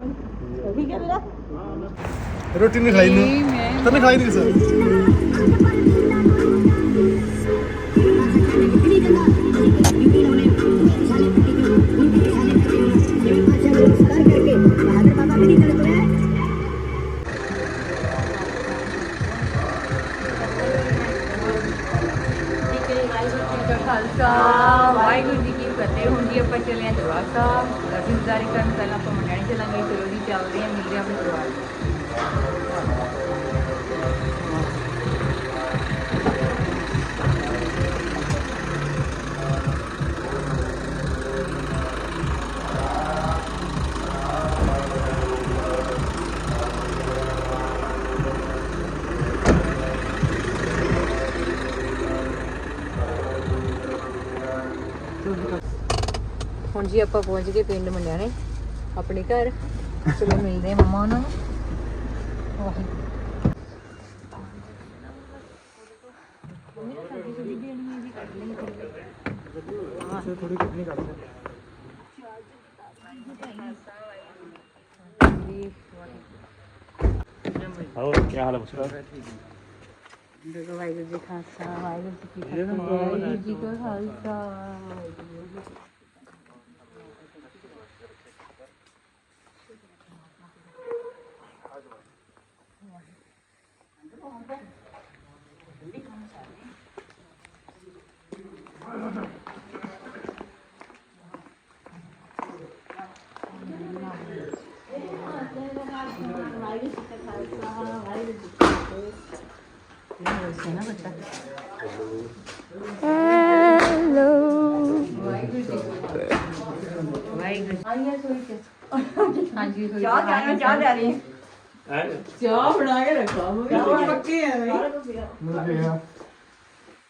ਠੀਕ ਹੈ ਵੀਰਾ ਰੋਟੀ ਨਹੀਂ ਖਾਈ ਨਹੀਂ ਤਨੇ ਖਾਈ ਨਹੀਂ ਸਰ ਖਾਲਸਾ ਵਾਹਿਗੁਰੂ ਜੀ ਕੀ ਫਤਿਹ ਹੁਣ ਜੀ ਆਪਾਂ ਚੱਲੇ ਆਂ ਦਰਬਾਰ ਸਾਹਿਬ ਰਸਮਦਾਰੀ ਕਰਨ ਪਹਿਲਾਂ ਆਪਾਂ ਮੰਡਿਆਣੀ ਚੱਲਾਂਗੇ ਚਲੋ ਜੀ ਚੱਲਦੇ ਆਂ ਮਿਲਦੇ ਆਂ ਆਪਣੇ ਦਰਬਾਰ ਹੁਣ ਜੀ ਆਪਾਂ ਪਹੁੰਚ ਗਏ ਪਿੰਡ ਮੰਡਿਆਣੇ। ਆਪਣੇ ਘਰ। ਚਲੋ ਮਿਲਦੇ ਆਂ ਮੰਮਾ ਨੂੰ। ਵਾਹਿਗੁਰੂ ਥੋੜੀ ਕਿੰਨੀ ਕੱਢ ਦੇ ਹੋਰ ਕੀ ਹਾਲ ਹੈ ਪੁੱਛਦਾ ਜਦੋਂ ਵਾਹਿਗੁਰੂ ਜੀ ਖਾਲਸਾ ਵਾਹਿਗੁਰੂ ਜੀ ਕੀ ਫਤਿਹ। ਵਾਹਿਗੁਰੂ ਜੀ ਕਾ ਖਾਲਸਾ ਵਾਹਿਗੁਰੂ ਜੀ ਕੀ ਵਾਹਿਗੁਰੂ ਆਈਏ ਸੋਈ ਕੇ ਹਾਂਜੀ ਸੋਈ ਚਾਹ ਕਹਿਣਾ ਚਾਹ ਲੈ ਰਹੀ ਹੈ ਚਾਹ ਬਣਾ ਕੇ ਰੱਖਾ। ਮੈਂ ਪੱਕੇ ਗਿਆ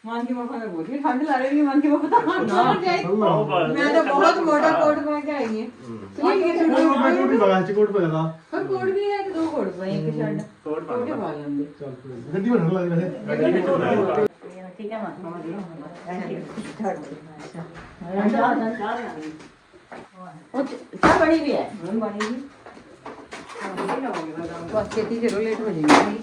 ਮਾਨ ਕੀ ਮਫਾ ਦਾ ਬੋਲੀ ਠੰਡ ਲਾ ਰਹੀ ਹੈ ਮਾਨ ਕੀ ਮਫਾ ਤਾਂ ਨਾ ਮੈਂ ਤਾਂ ਬਹੁਤ ਮੋਟਾ ਕੋਟ ਪਾ ਕੇ ਆਈ ਹਾਂ। ਕਿਸੇ ਉਹ ਮੈਂ ਰੋਟੀ ਲਗਾ ਚ ਕੋਟ ਪੈਦਾ ਪਰ ਕੋਟ ਵੀ ਹੈ ਕਿ ਦੋ ਕੋਟ ਪਏ ਇੱਕ ਸ਼ਰਟ ਕੋਟ ਕੇ ਪਾ ਲੈਂਦੇ। ਚੱਲ ਨੀ। ਗੱਡੀ ਬਣਨ ਲੱਗ ਵੈਸੇ। ਠੀਕ ਹੈ ਮਾਂ ਉਹ ਚਾਹ ਬਣੀ ਵੀ ਹੈ। ਬਣੀ ਵੀ। ਬਸ ਛੇਤੀ ਚਲੋ ਲੇਟ ਹੋ ਜਾਏਗੀ।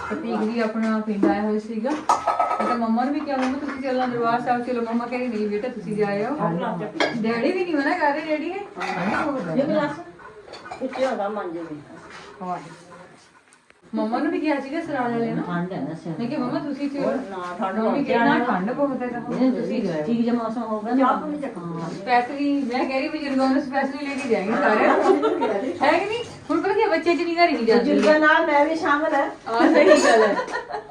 ਪ੍ਰਤੀਕ ਜੀ ਆਪਣਾ ਪਿੰਡ ਆਇਆ ਹੋਇਆ ਸੀਗਾ। ਮੈਂ ਤਾਂ ਮੰਮਾ ਨੂੰ ਵੀ ਕਿਹਾ ਮੰਮਾ ਤੁਸੀਂ ਚੱਲਣਾ ਦਰਬਾਰ ਸਾਹਿਬ ਚਲੋ। ਮੰਮਾ ਕਹਿੰਦੀ ਨਹੀਂ ਬੇਟਾ ਤੁਸੀਂ ਜਾਇਓ ਡੈਡੀ ਵੀ ਨਹੀਂ ਮਨਾ ਕਰ ਰਹੇ ਡੈਡੀ ਹੈ ਇਹ ਗਲਾਸ ਉੱਚੇ ਹੁੰਦਾ ਮੰਜੇ ਵਿੱਚ ਮੰਮਾ ਨੂੰ ਵੀ ਕਿਹਾ ਸੀਗਾ ਸਰਾਲ ਵਾਲੇ ਨੂੰ। ਠੰਡ ਹੈ ਨਾ ਸਿਰ ਮੈਂ ਕਿਹਾ ਮੰਮਾ ਤੁਸੀਂ ਚਲੋ ਨਾ ਠੰਡ ਮੰਮੀ ਕਿਹਾ ਠੰਡ ਬਹੁਤ ਹੈ ਨਹੀਂ ਤੁਸੀਂ ਠੀਕ ਜੇ ਮੌਸਮ ਹੋਊਗਾ ਨਾ। ਚਾਹ ਨਹੀਂ ਚੱਕਣਾ ਸਪੈਸ਼ਲੀ ਮੈਂ ਕਹਿ ਰਹੀ ਬਜ਼ੁਰਗਾਂ ਨੂੰ ਸਪੈਸ਼ਲੀ ਲੈ ਕੇ ਜਾਏंगे ਸਾਰੇ। ਹੈ। ਕਿ ਨਹੀਂ? ਹੁਣ ਪਤਾ ਕੀ ਹੈ, ਬੱਚੇ ਚ ਨਹੀਂ ਘਰ ਹੀ ਨਹੀਂ ਜਾਂਦੇ। ਬਜ਼ੁਰਗਾਂ ਨਾਲ ਮੈਂ ਵੀ ਸ਼ਾਮਲ ਹੈ। ਆ ਸਹੀ ਗੱਲ ਹੈ।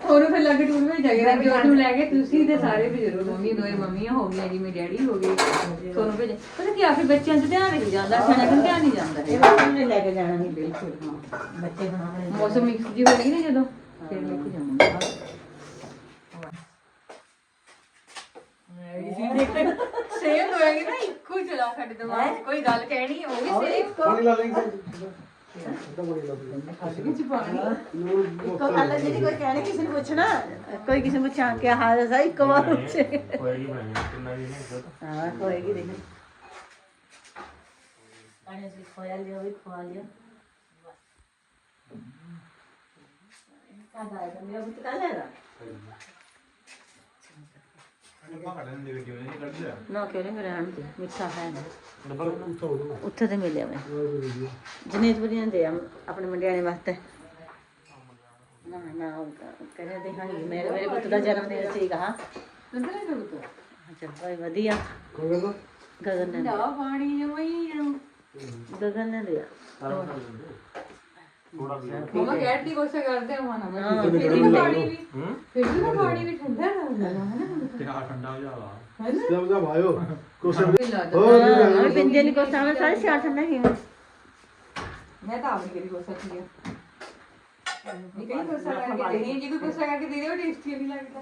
ਤੁਹਾਨੂੰ ਫਿਰ ਲੱਗ ਟੂਰ ਵਿੱਚ ਜਾਏਗਾ ਜੋ ਨੂੰ ਲੈ ਕੇ ਤੁਸੀਂ ਤੇ ਸਾਰੇ ਬਜ਼ੁਰਗ ਮੰਮੀ ਦੋਏ ਮੰਮੀਆਂ ਹੋ ਗਈਆਂ ਜਿਵੇਂ ਡੈਡੀ ਹੋ ਗਏ ਤੁਹਾਨੂੰ ਭੇਜ ਪਤਾ ਕੀ ਆ ਫਿਰ ਬੱਚਿਆਂ 'ਚ ਧਿਆਨ ਨਹੀਂ ਜਾਂਦਾ ਖਾਣਾ ਤੇ ਧਿਆਨ ਨਹੀਂ ਜਾਂਦਾ ਇਹ ਬੱਚੇ ਨੇ ਲੈ ਕੇ ਜਾਣਾ ਨਹੀਂ ਬਿਲਕੁਲ ਹਾਂ। ਬੱਚੇ ਬਣਾਉਣੇ ਮੌਸਮ ਮਿਕਸ ਜੀ ਹੋ ਗਈ ਨਾ ਜਦੋਂ ਫਿਰ ਲੈ ਕੇ ਜਾਵਾਂਗੇ ਸੇਮ ਹੋਏਗੀ ਨਾ ਇੱਕੋ ਚਲਾ ਸਾਡੇ ਦਿਮਾਗ 'ਚ ਕੋਈ ਗੱਲ ਕਹਿਣੀ ਉਹ ਵੀ ਸੇਮ। ਪਾਣੀ ਲਾ ਲੈਂਗੇ ਇੱਕੋ ਗੱਲ ਹੈ ਜਿਹੜੀ ਕੋਈ ਕਹਿਣੇ ਕਿਸੇ ਨੂੰ ਪੁੱਛਣਾ। ਕੋਈ ਕਿਸੇ ਨੂੰ ਪੁੱਛਾਂ ਕਿ ਹਾਲ ਹੈ ਸਾਈ ਇੱਕ ਵਾਰ ਪੁੱਛੇ। ਹੋਏਗੀ ਬਣਾਈ ਕਿੰਨਾ ਜੀ ਨੇ ਹਾਂ ਹੋਏਗੀ ਦੇਖ। ਪਾਣੀ ਸੀ ਖੋਇਆ ਲਿਆ ਵੀ ਖਵਾ ਲਿਆ। ਕਾਦਾ ਹੈ ਮੇਰਾ ਬੁੱਤ ਕਾ ਲੈਣਾ ਨਾ ਨਹੀਂ ਮੇਰੇ ਆਣ ਤੇ ਮਿੱਠਾ ਹੈ ਨਾ। ਉੱਥੇ ਤੇ ਮਿਲਿਆ ਮੈਂ। ਜਨੇਤਪੁਰੀ ਨੇ ਦੇ ਆ ਆਪਣੇ ਮੰਡਿਆਣੇ ਵਾਸਤੇ। ਨਾ ਨਾ ਕਹਿੰਦੇ ਤੇ ਹਾਂ ਮੇਰੇ ਮੇਰੇ ਪੁੱਤ ਦਾ ਜਨਮ ਦਿਨ ਸੀਗਾ ਹੀ ਕਰੋ ਅੱਛਾ ਭਾਈ ਵਧੀਆ। ਕੋਈ ਗੱਲ ਗਗਨ ਨੇ ਜਾ ਪਾਣੀ ਜਮਈ ਗਗਨ ਨੇ ਦਿਆ ਮਮਾ ਕਹਿ ਦੀ ਕੋਸ਼ਿਸ਼ ਕਰਦੇ ਹਾਂ ਨਾ ਮੈਂ ਹਾਂ, ਫਿਰ ਵੀ ਪਾਣੀ ਵੀ ਫਿਰ ਵੀ ਤਾਂ ਪਾਣੀ ਵੀ ਠੰਡਾ ਰਹਿੰਦਾ ਹੈ ਨਾ ਤੇ ਆ ਠੰਡਾ ਹੋ ਜਾਵਾ ਜਬ ਜਬ ਆਇਓ ਕੋਸ਼ਿਸ਼ ਵੀ ਦੋ। ਹੋਰ ਹਾਂ ਪਿੰਦੇ ਨਹੀਂ ਕੋ ਸਾਵੇਂ ਸਾਰੇ ਸਿਆਰ ਠੰਡਾ ਹੀ ਮੈਂ ਤਾਂ ਆਪਣੀ ਕਿਹੜੀ ਕੋਸ਼ਿਸ਼ ਕੀ ਹੈ ਨਿਕਲੀ ਕੋਸ਼ਿਸ਼ ਕਰਕੇ ਦੇਣੀ ਜੇ ਕੋਈ ਕੋਸ਼ਿਸ਼ ਕਰਕੇ ਦੇ ਦਿਓ ਟੇਸਟੀ ਨਹੀਂ ਲੱਗਦਾ।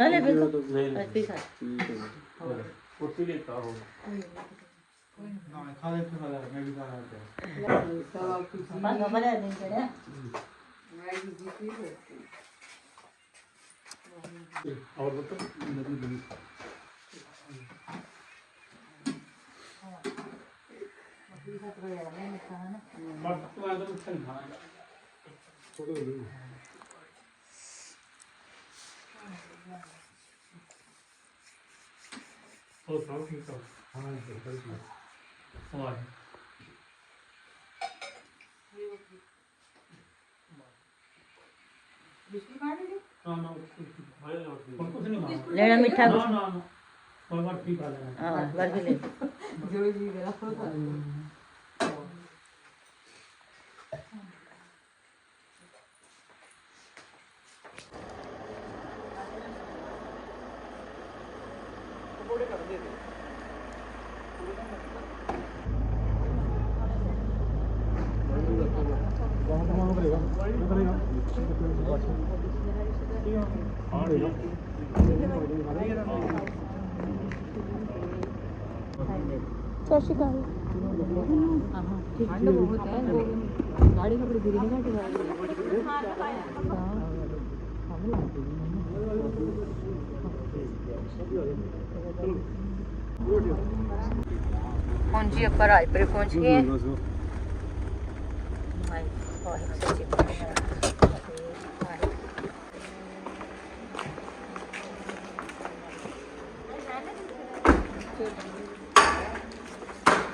ਹਲੇ ਵੀ तो नहीं ਅੱਜ ਵੀ ਖਾ कुर्सी लेता हो ਪਾਣਾ ਬਣਾ ਦੇ ਚੜਿਆ और बता नदी बनी ਹੋਰ ਹਾਂ ਨਾ? ਨਾ ਨਹੀਂ ਲੈਣਾ ਮਿੱਠਾ ਨਾ ਨਾ ਨਾ। ਪਰ ਵਰਤੀ ਖਾ ਹਾਂ ਵਰਤੀ ਲੈ ਜੋ ਜੀ ਗਲਾ ਖਾ ਲੈਣਾ ਕਰਾ ਠੰਡ ਬਹੁਤ ਹੈ ਗਾੜੀ ਕੱਪੜੇ ਗਿਰੀ ਨਹੀਂ ਘੱਟ ਹੁਣ ਜੀ ਆਪਾਂ ਰਾਜਪੁਰੇ ਪਹੁੰਚ ਗਏ ਹਾਂ ਵਾਹਿਗੁਰੂ ਸੱਚੇ ਪਾਤਸ਼ਾਹ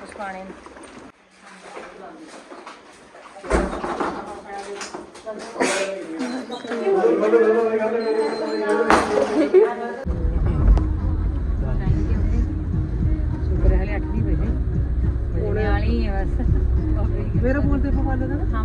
ਉਸ ਪਾਣੀ ਨੂੰ ਸ਼ੁਕਰ ਵਾਲੀ ਹੈ ਬਸ ਮੇਰਾ ਫੋਨ ਤੇ ਪਵਾ ਦੇਣਾ ਹਾਂ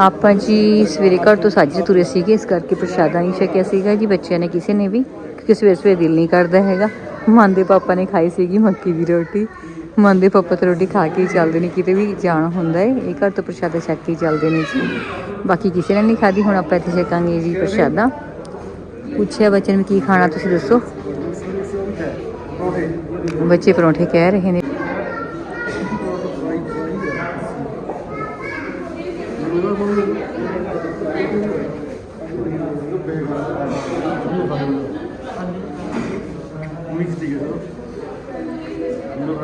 ਆਪਾਂ ਜੀ ਸਵੇਰੇ ਘਰ ਤੋਂ ਸਾਜੇ ਤੁਰੇ ਸੀਗੇ, ਇਸ ਕਰਕੇ ਪ੍ਰਸ਼ਾਦਾ ਨਹੀਂ ਛਕਿਆ ਸੀਗਾ ਜੀ, ਬੱਚਿਆਂ ਨੇ ਕਿਸੇ ਨੇ ਵੀ, ਕਿਉਂਕਿ ਸਵੇਰੇ ਸਵੇਰੇ ਦਿਲ ਨਹੀਂ ਕਰਦਾ ਹੈਗਾ। ਮਨ ਦੇ ਪਾਪਾ ਨੇ ਖਾਈ ਸੀਗੀ ਮੱਕੀ ਦੀ ਰੋਟੀ। ਮਨ ਦੇ ਪਾਪਾ ਤੇ ਰੋਟੀ ਖਾ ਕੇ ਚੱਲਦੇ ਨੇ, ਕਿਤੇ ਵੀ ਜਾਣਾ ਹੁੰਦਾ ਹੈ, ਇਹ ਘਰ ਤੋਂ ਪ੍ਰਸ਼ਾਦਾ ਛੱਕ ਕੇ ਚੱਲਦੇ ਨੇ ਜੀ। ਬਾਕੀ ਕਿਸੇ ਨੇ ਨਹੀਂ ਖਾਦੀ ਹੁਣ ਆਪਾਂ ਇੱਥੇ ਛਕਾਂਗੇ ਜੀ ਪ੍ਰਸ਼ਾਦਾ। ਪੁੱਛਿਆ ਬੱਚੇ ਨੂੰ ਕੀ ਖਾਣਾ, ਤੁਸੀਂ ਦੱਸੋ। ਬੱਚੇ ਪਰੌਂਠੇ ਕਹਿ ਰਹੇ ਨੇ।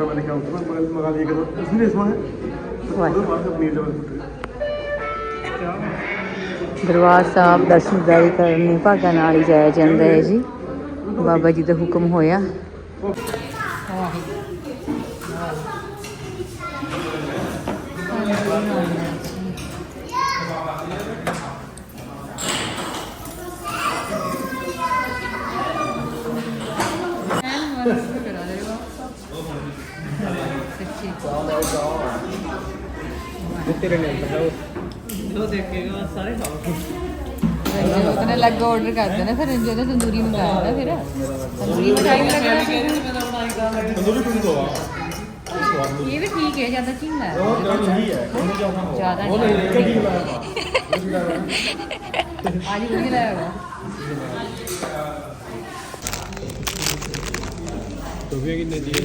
सर हम लोग मैंने क्या होता है मंगा लिया करो इसमें इसमें है वाह। और बाद में पनीर डबल फुट ਦਰਬਾਰ ਸਾਹਿਬ ਦਰਸ਼ਨਦਾਰੀ ਕਰਨੀ ਭਾਗਾਂ ਨਾਲ ਹੀ ਜਾਇਆ ਜਾਂਦਾ ਹੈ ਜੀ ਬਾਬਾ ਜੀ ਦਾ ਹੁਕਮ ਹੋਇਆ ਜਾਓ ਜਾਓ ਜਾਓ ਇਹ ਤੇਰੇ ਨੇ ਬਤਾਓ ਜੋ ਦੇਖੇਗਾ ਸਾਰੇ ਖਾਓ ਲੋਕਾਂ ਨੇ ਲੱਗ ਆਰਡਰ ਕਰਦੇ ਨੇ ਫਿਰ ਜਦੋਂ ਤੰਦੂਰੀ ਮੰਗਾਇਆ ਨਾ ਫਿਰ। ਤੰਦੂਰੀ ਮਠਾਈ ਲੱਗਣਾ ਤੰਦੂਰੀ ਪਿੰਡ ਤੋਂ ਆ ਇਹ ਵੀ ਠੀਕ ਹੈ ਜ਼ਿਆਦਾ ਚੀਂਗਾ ਹੈ। ਉਹ ਗੱਲ ਨਹੀਂ ਹੈ ਜ਼ਿਆਦਾ ਉਹ ਨਹੀਂ ਕਦੀ ਲਾਇਆ ਅੱਜ ਉਹ ਲਾਇਆ ਹੋਗਾ तो भी कितने दिए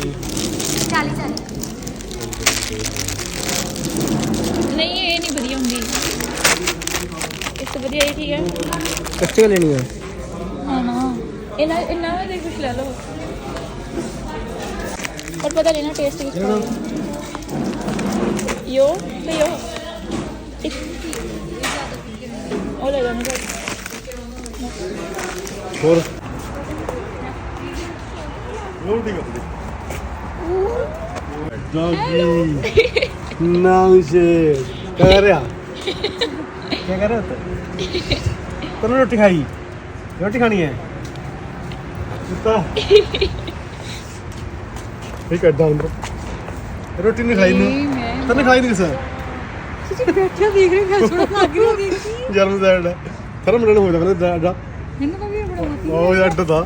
40 40 नहीं ये नहीं बढ़िया होंगी। इससे बढ़िया ये तो ठीक है। कच्चे लेनी है। हाँ, हाँ। ना इन्ना इन्ना में देख कुछ ले लो। और पता लेना टेस्ट किसका यो तो डॉगी नाम से क्या कर रहा क्या कर रहा था तूने रोटी खाई रोटी खानी है कुत्ता ठीक है डाउन रोटी नहीं खाई ना तूने खाई नहीं सर ਬੈਠਿਆ ਦੇਖ ਰਹੇ ਗੱਲ ਸੁਣ ਲੱਗ ਰਹੀ ਹੋਗੀ ਜਨਮ ਦਿਨ ਦਾ ਥਰਮ ਲੈਣ ਹੋ ਜਾਂਦਾ ਦਾ ਇਹਨੂੰ ਕਹੀ ਬੜਾ ਉਹ ਯਾਰ ਅੱਡ ਦਾ